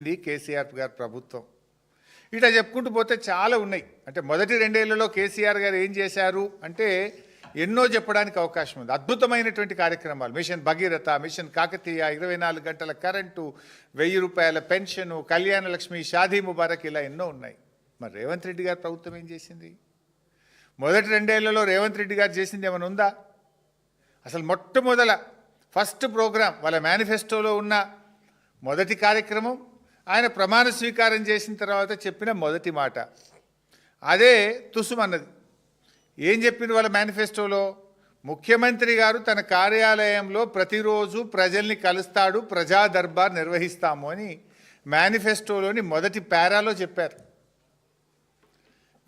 ఇది కేసీఆర్ గారి ప్రభుత్వం. ఇట్లా చెప్పుకుంటూ పోతే చాలా ఉన్నాయి. అంటే మొదటి రెండేళ్ళలో కేసీఆర్ గారు ఏం చేశారు అంటే ఎన్నో చెప్పడానికి అవకాశం ఉంది. అద్భుతమైనటువంటి కార్యక్రమాలు. మిషన్ భగీరథ మిషన్ కాకతీయ ఇరవై నాలుగు గంటల కరెంటు వెయ్యి రూపాయల పెన్షను కళ్యాణ లక్ష్మి షాదీ ముబారక్ ఇలా ఎన్నో ఉన్నాయి. మరి రేవంత్ రెడ్డి గారి ప్రభుత్వం ఏం చేసింది? మొదటి రెండేళ్ళలో రేవంత్ రెడ్డి గారు చేసింది ఏమైనా ఉందా? అసలు మొట్టమొదల ఫస్ట్ ప్రోగ్రాం వాళ్ళ మేనిఫెస్టోలో ఉన్న మొదటి కార్యక్రమం ఆయన ప్రమాణ స్వీకారం చేసిన తర్వాత చెప్పిన మొదటి మాట. అదే తుసుమన్నది ఏం చెప్పింది వాళ్ళ మేనిఫెస్టోలో? ముఖ్యమంత్రి గారు తన కార్యాలయంలో ప్రతిరోజు ప్రజల్ని కలుస్తాడు ప్రజా దర్బార్ నిర్వహిస్తాము అని మేనిఫెస్టోలోని మొదటి పేరాలో చెప్పారు.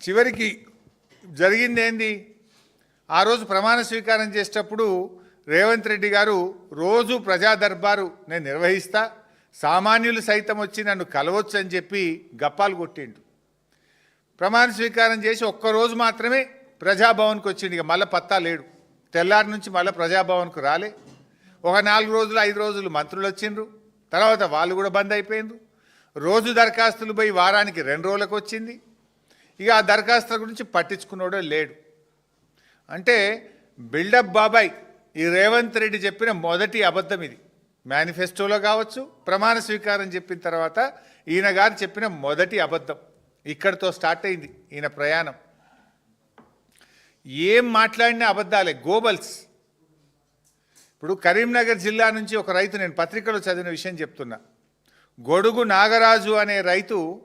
చివరికి జరిగింది ఏంది ఆ రోజు ప్రమాణ స్వీకారం చేసేటప్పుడు రేవంత్ రెడ్డి గారు రోజు ప్రజా దర్బారు నేను నిర్వహిస్తా సామాన్యులు సైతం వచ్చి నన్ను కలవచ్చు అని చెప్పి గప్పాలు కొట్టిండు ప్రమాణ స్వీకారం చేసి ఒక్కరోజు మాత్రమే ప్రజాభవన్కి వచ్చిండు. ఇక మళ్ళీ పత్తా లేడు. తెల్లారి నుంచి మళ్ళీ ప్రజాభవన్కు రాలే. ఒక నాలుగు రోజులు ఐదు రోజులు మంత్రులు వచ్చిండ్రు. తర్వాత వాళ్ళు కూడా బంద్ అయిపోయిండ్రు. రోజు దరఖాస్తులు పోయి వారానికి రెండు రోజులకు వచ్చింది. ఇక ఆ దరఖాస్తుల గురించి పట్టించుకున్నాడో లేడు. అంటే బిల్డప్ బాబాయ్ ఈ రేవంత్ రెడ్డి చెప్పిన మొదటి అబద్ధం ఇది. మేనిఫెస్టోలో కావచ్చు ప్రమాణ స్వీకారం చెప్పిన తర్వాత ఈయన గారు చెప్పిన మొదటి అబద్ధం ఇక్కడితో స్టార్ట్ అయింది ఈయన ప్రయాణం. ఏం మాట్లాడినా అబద్ధాలే గోబల్స్. ఇప్పుడు కరీంనగర్ జిల్లా నుంచి ఒక రైతు నేను పత్రికలో చదివిన విషయం చెప్తున్నా. గొడుగు నాగరాజు అనే రైతు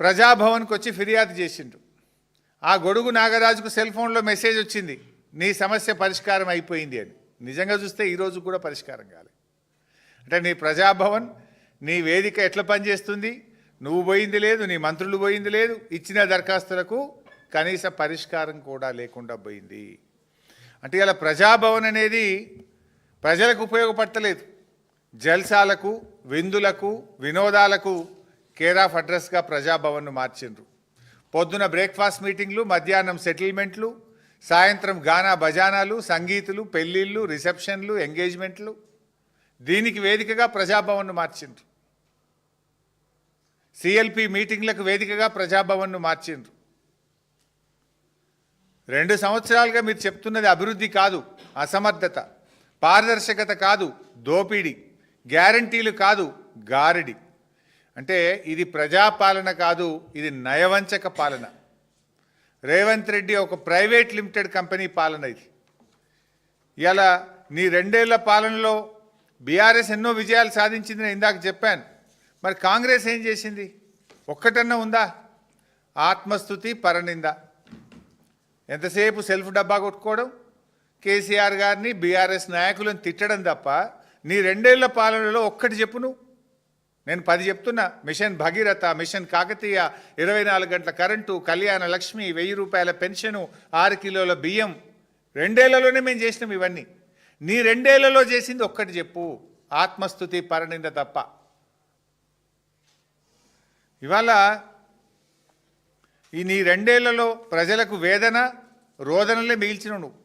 ప్రజాభవన్కి వచ్చి ఫిర్యాదు చేసిండు. ఆ గొడుగు నాగరాజుకు సెల్ ఫోన్లో మెసేజ్ వచ్చింది నీ సమస్య పరిష్కారం అయిపోయింది అని. నిజంగా చూస్తే ఈరోజు కూడా పరిష్కారం కాలే. అంటే నీ ప్రజాభవన్ నీ వేదిక ఎట్లా పనిచేస్తుంది? నువ్వు పోయింది లేదు నీ మంత్రులు పోయింది లేదు ఇచ్చిన దరఖాస్తులకు కనీస పరిష్కారం కూడా లేకుండా పోయింది. అంటే ఇలా ప్రజాభవన్ అనేది ప్రజలకు ఉపయోగపడతలేదు. జల్సాలకు విందులకు వినోదాలకు కేర్ ఆఫ్ అడ్రస్గా ప్రజాభవన్ను మార్చిండ్రు. పొద్దున బ్రేక్ఫాస్ట్ మీటింగ్లు మధ్యాహ్నం సెటిల్మెంట్లు సాయంత్రం గానా భజానాలు సంగీతులు పెళ్ళిళ్ళు రిసెప్షన్లు ఎంగేజ్మెంట్లు. దీనికి వేదికగా ప్రజాభవన్ను మార్చిండ్రు. సిఎల్పి మీటింగ్లకు వేదికగా ప్రజాభవన్ను మార్చిండ్రు. రెండు సంవత్సరాలుగా మీరు చెప్తున్నది అభివృద్ధి కాదు అసమర్థత. పారదర్శకత కాదు దోపిడీ. గ్యారంటీలు కాదు గారడి. అంటే ఇది ప్రజాపాలన కాదు ఇది నయవంచక పాలన. రేవంత్ రెడ్డి ఒక ప్రైవేట్ లిమిటెడ్ కంపెనీ పాలన ఇది. ఇలా నీ రెండేళ్ళ పాలనలో బీఆర్ఎస్ ఎన్నో విజయాలు సాధించింది నేను ఇందాక చెప్పాను. మరి కాంగ్రెస్ ఏం చేసింది? ఒక్కటన్నా ఉందా? ఆత్మస్థుతి పరనింద. ఎంతసేపు సెల్ఫ్ డబ్బా కొట్టుకోవడం? కేసీఆర్ గారిని బీఆర్ఎస్ నాయకులను తిట్టడం తప్ప నీ రెండేళ్ళ పాలనలో ఒక్కటి చెప్పు నువ్వు. నేను పది చెప్తున్నా మిషన్ భగీరథ మిషన్ కాకతీయ ఇరవై నాలుగు గంటల కరెంటు కళ్యాణ లక్ష్మి వెయ్యి రూపాయల పెన్షను ఆరు కిలోల బియ్యం. రెండేళ్ళలోనే మేము చేసినాం ఇవన్నీ. నీ రెండేళ్ళలో చేసింది ఒక్కటి చెప్పు. ఆత్మస్థుతి పరనింద తప్ప. ఇవాళ ఈ నీ రెండేళ్ళలో ప్రజలకు వేదన రోదనలే మిగిల్చిన నువ్వు.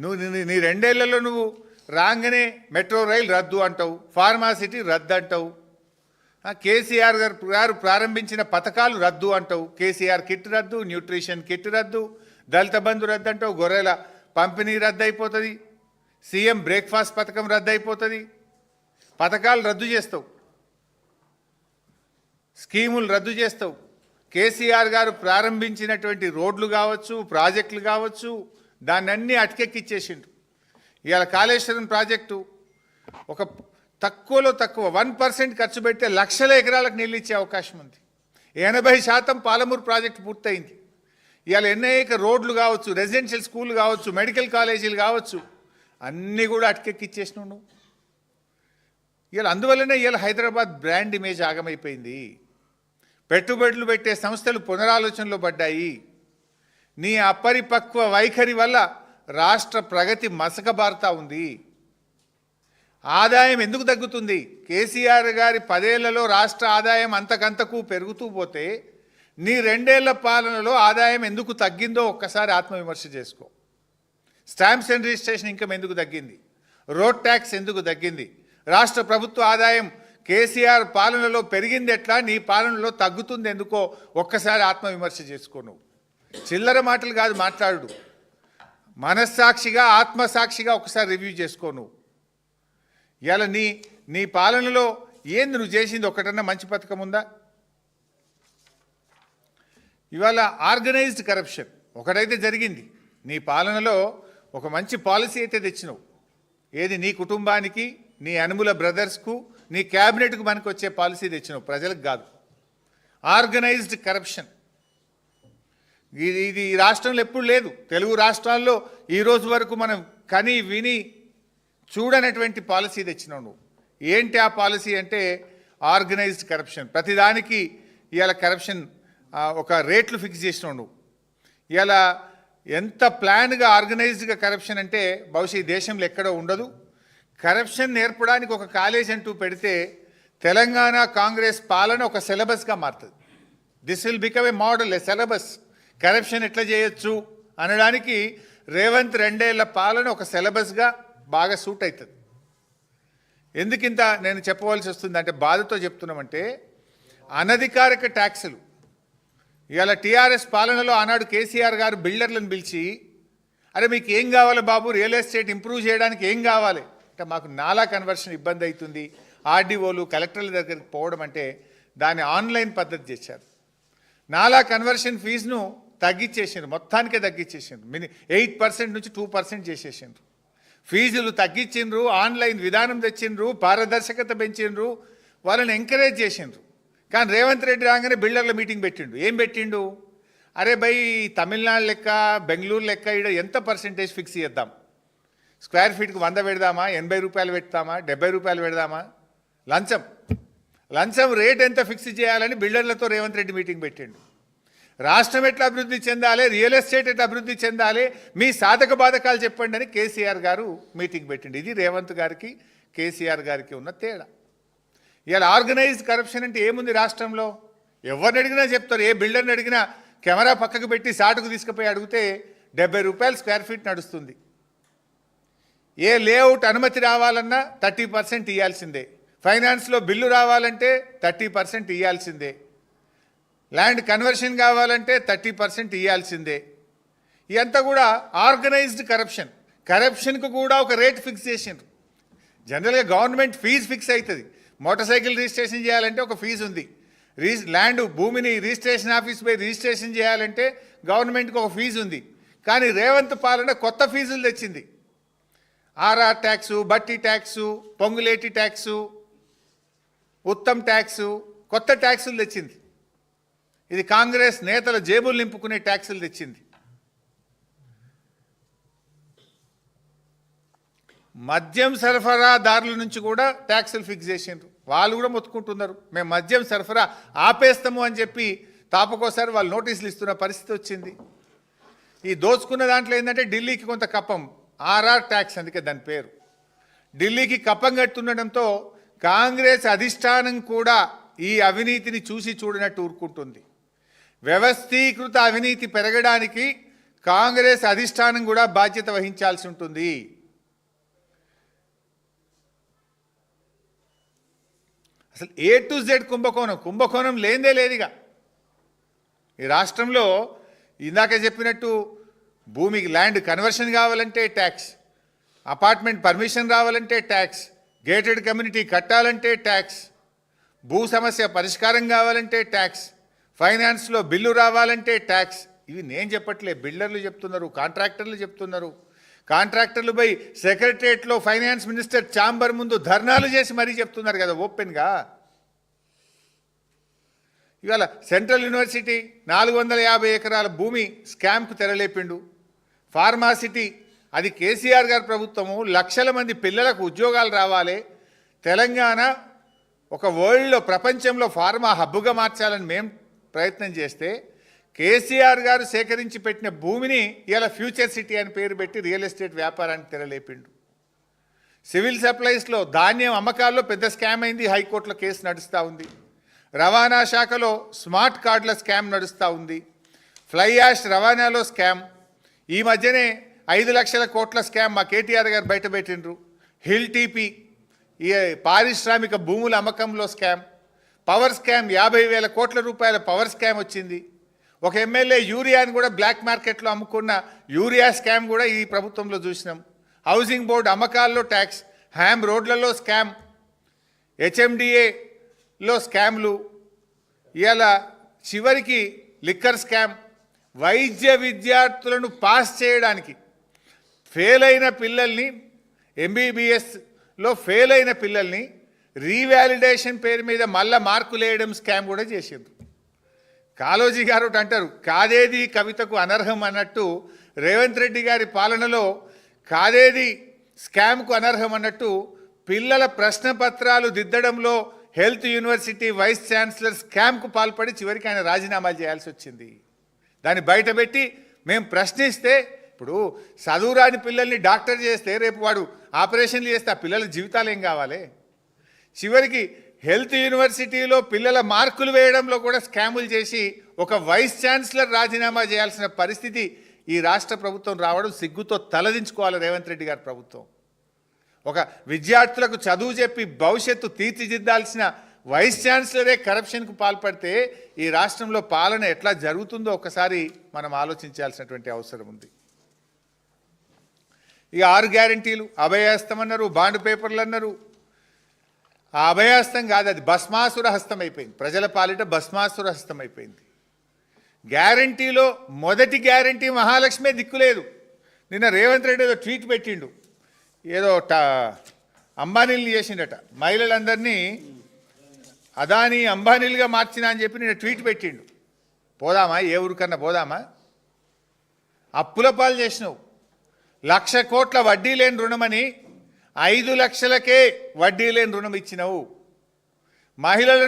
నువ్వు నీ- రెండేళ్ళలో నువ్వు రాగానే మెట్రో రైలు రద్దు అంటావు ఫార్మాసిటీ రద్దు అంటావు కేసీఆర్ గారు గారు ప్రారంభించిన పథకాలు రద్దు అంటావు. కేసీఆర్ కిట్ రద్దు న్యూట్రిషన్ కిట్ రద్దు దళిత బంధు రద్దు అంటావు. గొర్రెల పంపిణీ రద్దు అయిపోతుంది సీఎం బ్రేక్ఫాస్ట్ పథకం రద్దు అయిపోతుంది పథకాలు రద్దు చేస్తావు. స్కీములు రద్దు చేస్తావు. కేసీఆర్ గారు ప్రారంభించినటువంటి రోడ్లు కావచ్చు ప్రాజెక్టులు కావచ్చు దాన్ని అన్నీ అటకెక్కిచ్చేసిండు ఇవాళ కాళేశ్వరం ప్రాజెక్టు ఒక తక్కువలో తక్కువ. వన్ పర్సెంట్ ఖర్చు పెడితే లక్షల ఎకరాలకు నీళ్ళు ఇచ్చే అవకాశం ఉంది. ఎనభై శాతం పాలమూరు ప్రాజెక్టు పూర్తయింది. ఇవాళ ఎన్నైక రోడ్లు కావచ్చు రెసిడెన్షియల్ స్కూల్ కావచ్చు మెడికల్ కాలేజీలు కావచ్చు అన్నీ కూడా అటకెక్కిచ్చేసినావు నువ్వు ఇవాళ అందువల్లనే ఇవాళ హైదరాబాద్ బ్రాండ్ ఇమేజ్ ఆగమైపోయింది. పెట్టుబడులు పెట్టే సంస్థలు పునరాలోచనలో పడ్డాయి. నీ అపరిపక్వ వైఖరి వల్ల రాష్ట్ర ప్రగతి మసకబారుతా ఉంది. ఆదాయం ఎందుకు తగ్గుతుంది? కేసీఆర్ గారి పదేళ్ళలో రాష్ట్ర ఆదాయం అంతకంతకు పెరుగుతూ పోతే నీ రెండేళ్ళ పాలనలో ఆదాయం ఎందుకు తగ్గిందో ఒక్కసారి ఆత్మవిమర్శ చేసుకో. స్టాంప్స్ అండ్ రిజిస్ట్రేషన్ ఇన్కమ్ ఎందుకు తగ్గింది? రోడ్ ట్యాక్స్ ఎందుకు తగ్గింది? రాష్ట్ర ప్రభుత్వ ఆదాయం కేసీఆర్ పాలనలో పెరిగింది ఎట్లా? నీ పాలనలో తగ్గుతుంది ఎందుకో ఒక్కసారి ఆత్మవిమర్శ చేసుకో నువ్వు. చిల్లర మాటలు కాదు మాట్లాడు. మనస్సాక్షిగా ఆత్మసాక్షిగా ఒకసారి రివ్యూ చేసుకో నువ్వు. ఇవాళ నీ నీ పాలనలో ఏంది నువ్వు చేసింది? ఒకటన్నా మంచి పథకం ఉందా? ఇవాళ ఆర్గనైజ్డ్ కరప్షన్ ఒకటైతే జరిగింది. నీ పాలనలో ఒక మంచి పాలసీ అయితే తెచ్చినావు. ఏది నీ కుటుంబానికి నీ అనుముల బ్రదర్స్కు నీ క్యాబినెట్కు మనకు వచ్చే పాలసీ తెచ్చినావు. ప్రజలకు కాదు. Organised corruption. ఇది ఇది ఈ రాష్ట్రంలో ఎప్పుడు లేదు. తెలుగు రాష్ట్రాల్లో ఈ రోజు వరకు మనం కని విని చూడనటువంటి పాలసీ తెచ్చినావు నువ్వు. ఏంటి ఆ పాలసీ అంటే ఆర్గనైజ్డ్ కరప్షన్. ప్రతిదానికి ఇవాళ కరప్షన్ ఒక రేట్లు ఫిక్స్ చేసినావు నువ్వు. ఇవాళ ఎంత ప్లాన్గా ఆర్గనైజ్డ్గా కరప్షన్ అంటే బహుశా ఈ దేశంలో ఎక్కడో ఉండదు. కరప్షన్ నేర్పడానికి ఒక కాలేజ్ అంటూ పెడితే తెలంగాణ కాంగ్రెస్ పాలన ఒక సిలబస్గా మారుతుంది. This will become a model a syllabus. Corruption ఎట్లా చేయొచ్చు? అనడానికి రేవంత్ రెండేళ్ళ పాలన ఒక సిలబస్గా బాగా సూట్ అవుతుంది. ఎందుకింత నేను చెప్పవలసి వస్తుంది అంటే బాధతో చెప్తున్నామంటే అనధికారిక ట్యాక్సులు. ఇవాళ టీఆర్ఎస్ పాలనలో ఆనాడు కేసీఆర్ గారు బిల్డర్లను పిలిచి అరే మీకు ఏం కావాలి బాబు? రియల్ ఎస్టేట్ ఇంప్రూవ్ చేయడానికి ఏం కావాలి? అంటే మాకు నాలా కన్వర్షన్ ఇబ్బంది అవుతుంది. ఆర్డీఓలు కలెక్టర్ల దగ్గరికి పోవడం అంటే దాన్ని ఆన్లైన్ పద్ధతి చేశారు. నాలా కన్వర్షన్ ఫీజును తగ్గించేసిండ్రు మొత్తానికే తగ్గించేసిండ్రు మిని ఎయిట్ పర్సెంట్ నుంచి టూ పర్సెంట్ చేసేసిండ్రు. ఫీజులు తగ్గించిండ్రు ఆన్లైన్ విధానం తెచ్చిండ్రు పారదర్శకత పెంచిండ్రు వాళ్ళని ఎంకరేజ్ చేసిండ్రు. కానీ రేవంత్ రెడ్డి రాగానే బిల్డర్ల మీటింగ్ పెట్టిండు. ఏం పెట్టిండు? అరే భయ్ తమిళనాడు లెక్క బెంగళూరు లెక్క ఇక్కడ ఎంత పర్సెంటేజ్ ఫిక్స్ చేద్దాం? స్క్వేర్ ఫీట్కి వంద పెడదామా? ఎనభై రూపాయలు పెడతామా? డెబ్బై రూపాయలు పెడదామా? లంచం. లంచం రేట్ ఎంత ఫిక్స్ చేయాలని బిల్డర్లతో రేవంత్ రెడ్డి మీటింగ్ పెట్టిండు. రాష్ట్రం ఎట్లా అభివృద్ధి చెందాలి? రియల్ ఎస్టేట్ ఎట్లా అభివృద్ధి చెందాలి? మీ సాధక బాధకాలు చెప్పండి అని కేసీఆర్ గారు మీటింగ్ పెట్టిండు. ఇది రేవంత్ గారికి కేసీఆర్ గారికి ఉన్న తేడా. ఇవాళ ఆర్గనైజ్డ్ కరప్షన్ అంటే ఏముంది రాష్ట్రంలో? ఎవరిని అడిగినా చెప్తారు. ఏ బిల్డర్ని అడిగినా కెమెరా పక్కకు పెట్టి సాటుకు తీసుకుపోయి అడిగితే డెబ్బై రూపాయలు స్క్వేర్ ఫీట్ నడుస్తుంది. ఏ లేఅవుట్ అనుమతి రావాలన్నా థర్టీ పర్సెంట్ ఇవ్వాల్సిందే ఫైనాన్స్లో బిల్లు రావాలంటే థర్టీ పర్సెంట్ ఇవ్వాల్సిందే ల్యాండ్ కన్వర్షన్ కావాలంటే థర్టీ పర్సెంట్ ఇవ్వాల్సిందే ఇదంతా కూడా ఆర్గనైజ్డ్ కరప్షన్. కరప్షన్కు కూడా ఒక రేట్ ఫిక్స్ చేసిండ్రు. జనరల్గా గవర్నమెంట్ ఫీజు ఫిక్స్ అవుతుంది మోటార్ సైకిల్ రిజిస్ట్రేషన్ చేయాలంటే ఒక ఫీజు ఉంది. రిజి ల్యాండ్ భూమిని రిజిస్ట్రేషన్ ఆఫీస్ పోయి రిజిస్ట్రేషన్ చేయాలంటే గవర్నమెంట్కి ఒక ఫీజు ఉంది. కానీ రేవంత్ పాలన కొత్త ఫీజులు తెచ్చింది. ఆర్ఆర్ ట్యాక్సు బట్టి tax Ponguleti tax Uttam tax కొత్త ట్యాక్సులు తెచ్చింది. ఇది కాంగ్రెస్ నేతల జేబులు నింపుకునే ట్యాక్సులు తెచ్చింది. మద్యం సరఫరాదారుల నుంచి కూడా ట్యాక్సులు ఫిక్స్ చేసిండ్రు. వాళ్ళు కూడా మొత్తుకుంటున్నారు. మేము మద్యం సరఫరా ఆపేస్తాము అని చెప్పి తాపకోసారి వాళ్ళు నోటీసులు ఇస్తున్న పరిస్థితి వచ్చింది. ఈ దోచుకున్న దాంట్లో ఏంటంటే ఢిల్లీకి కొంత కప్పం ఆర్ఆర్ ట్యాక్స్ అందుకే దాని పేరు. ఢిల్లీకి కప్పం కట్టుండడంతో కాంగ్రెస్ అధిష్టానం కూడా ఈ అవినీతిని చూసి చూడనట్టు ఊరుకుంటుంది. వ్యవస్థీకృత అవినీతి పెరగడానికి కాంగ్రెస్ అధిష్టానం కూడా బాధ్యత వహించాల్సి ఉంటుంది. అసలు ఏ టు జెడ్ కుంభకోణం కుంభకోణం లేదే లేదుగా. ఈ రాష్ట్రంలో ఇందాక చెప్పినట్టు భూమికి ల్యాండ్ కన్వర్షన్ కావాలంటే ట్యాక్స్ అపార్ట్మెంట్ పర్మిషన్ రావాలంటే ట్యాక్స్ గేటెడ్ కమ్యూనిటీ కట్టాలంటే ట్యాక్స్ భూ సమస్య పరిష్కారం కావాలంటే ట్యాక్స్ ఫైనాన్స్లో బిల్లు రావాలంటే ట్యాక్స్. ఇవి నేను చెప్పట్లే బిల్డర్లు చెప్తున్నారు కాంట్రాక్టర్లు చెప్తున్నారు. కాంట్రాక్టర్లు పోయి సెక్రటరియట్లో ఫైనాన్స్ మినిస్టర్ ఛాంబర్ ముందు ధర్నాలు చేసి మరీ చెప్తున్నారు కదా ఓపెన్గా. ఇవాళ సెంట్రల్ యూనివర్సిటీ నాలుగు వందల యాభై ఎకరాల భూమి స్కామ్కు తెరలేపిండు. ఫార్మాసిటీ అది కేసీఆర్ గారి ప్రభుత్వము లక్షల మంది పిల్లలకు ఉద్యోగాలు రావాలి. తెలంగాణ ఒక వరల్డ్లో ప్రపంచంలో ఫార్మా హబ్బుగా మార్చాలని మేము ప్రయత్నం చేస్తే కేసీఆర్ గారు సేకరించి పెట్టిన భూమిని ఇలా ఫ్యూచర్ సిటీ అని పేరు పెట్టి రియల్ ఎస్టేట్ వ్యాపారానికి తెరలేపిండు. సివిల్ సప్లైస్లో ధాన్యం అమ్మకాల్లో పెద్ద స్కామ్ అయింది హైకోర్టులో కేసు నడుస్తూ ఉంది. రవాణా శాఖలో స్మార్ట్ కార్డుల స్కామ్ నడుస్తూ ఉంది. ఫ్లై యాష్ రవాణాలో స్కామ్. ఈ మధ్యనే ఐదు లక్షల కోట్ల స్కామ్ మా కేటీఆర్ గారు బయటపెట్టిండ్రు హిల్ టీపీ ఈ పారిశ్రామిక భూముల అమ్మకంలో స్కామ్. పవర్ స్కామ్ యాభై వేల కోట్ల రూపాయల పవర్ స్కామ్ వచ్చింది. ఒక ఎమ్మెల్యే యూరియాని కూడా బ్లాక్ మార్కెట్లో అమ్ముకున్న యూరియా స్కామ్ కూడా ఈ ప్రభుత్వంలో చూసినాం. హౌసింగ్ బోర్డు అమ్మకాల్లో ట్యాక్స్ హ్యామ్ రోడ్లలో స్కామ్ హెచ్ఎండిఏలో స్కామ్లు ఇలా చివరికి లిక్కర్ స్కామ్ వైద్య విద్యార్థులను పాస్ చేయడానికి ఫెయిల్ అయిన పిల్లల్ని ఎంబీబీఎస్లో ఫెయిల్ అయిన పిల్లల్ని రీవాలిడేషన్ పేరు మీద మళ్ళా మార్కులు వేయడం స్కామ్ కూడా చేసిండ్రు. కాళోజీ గారు అంటారు కాదేది కవితకు అనర్హం అన్నట్టు రేవంత్ రెడ్డి గారి పాలనలో కాదేది స్కామ్కు అనర్హం అన్నట్టు పిల్లల ప్రశ్న పత్రాలు దిద్దడంలో హెల్త్ యూనివర్సిటీ వైస్ ఛాన్సలర్ స్కామ్కు పాల్పడి చివరికి ఆయన రాజీనామాలు చేయాల్సి వచ్చింది. దాన్ని బయటపెట్టి మేము ప్రశ్నిస్తే ఇప్పుడు చదువురాని పిల్లల్ని డాక్టర్ చేస్తే రేపు వాడు ఆపరేషన్లు చేస్తే ఆ పిల్లల జీవితాలు ఏం కావాలి? చివరికి హెల్త్ యూనివర్సిటీలో పిల్లల మార్కులు వేయడంలో కూడా స్కాములు చేసి ఒక వైస్ ఛాన్సలర్ రాజీనామా చేయాల్సిన పరిస్థితి ఈ రాష్ట్ర ప్రభుత్వం రావడం సిగ్గుతో తలదించుకోవాలి రేవంత్ రెడ్డి గారి ప్రభుత్వం. ఒక విద్యార్థులకు చదువు చెప్పి భవిష్యత్తు తీర్చిదిద్దాల్సిన వైస్ ఛాన్సలరే కరప్షన్కు పాల్పడితే ఈ రాష్ట్రంలో పాలన ఎట్లా జరుగుతుందో ఒకసారి మనం ఆలోచించాల్సినటువంటి అవసరం ఉంది. ఇక ఆరు గ్యారంటీలు అభయహస్తం అన్నారు బాండ్ పేపర్లు అన్నారు ఆ అభయహస్తం కాదు అది భస్మాసుర హస్తం అయిపోయింది. ప్రజల పాలిట భస్మాసుర హస్తం అయిపోయింది. గ్యారంటీలో మొదటి గ్యారంటీ మహాలక్ష్మే దిక్కులేదు. నిన్న రేవంత్ రెడ్డి ఏదో ట్వీట్ పెట్టిండు. ఏదో టా అంబానీలు చేసిండట. మహిళలందరినీ అదాని అంబానీలుగా మార్చినా అని చెప్పి నేను ట్వీట్ పెట్టిండు. పోదామా? ఏ ఊరికన్నా పోదామా? అప్పుల పాలు చేసినావు. లక్ష కోట్ల వడ్డీ లేని రుణమని ఐదు లక్షలకే వడ్డీ లేని రుణం ఇచ్చినవు. మహిళలను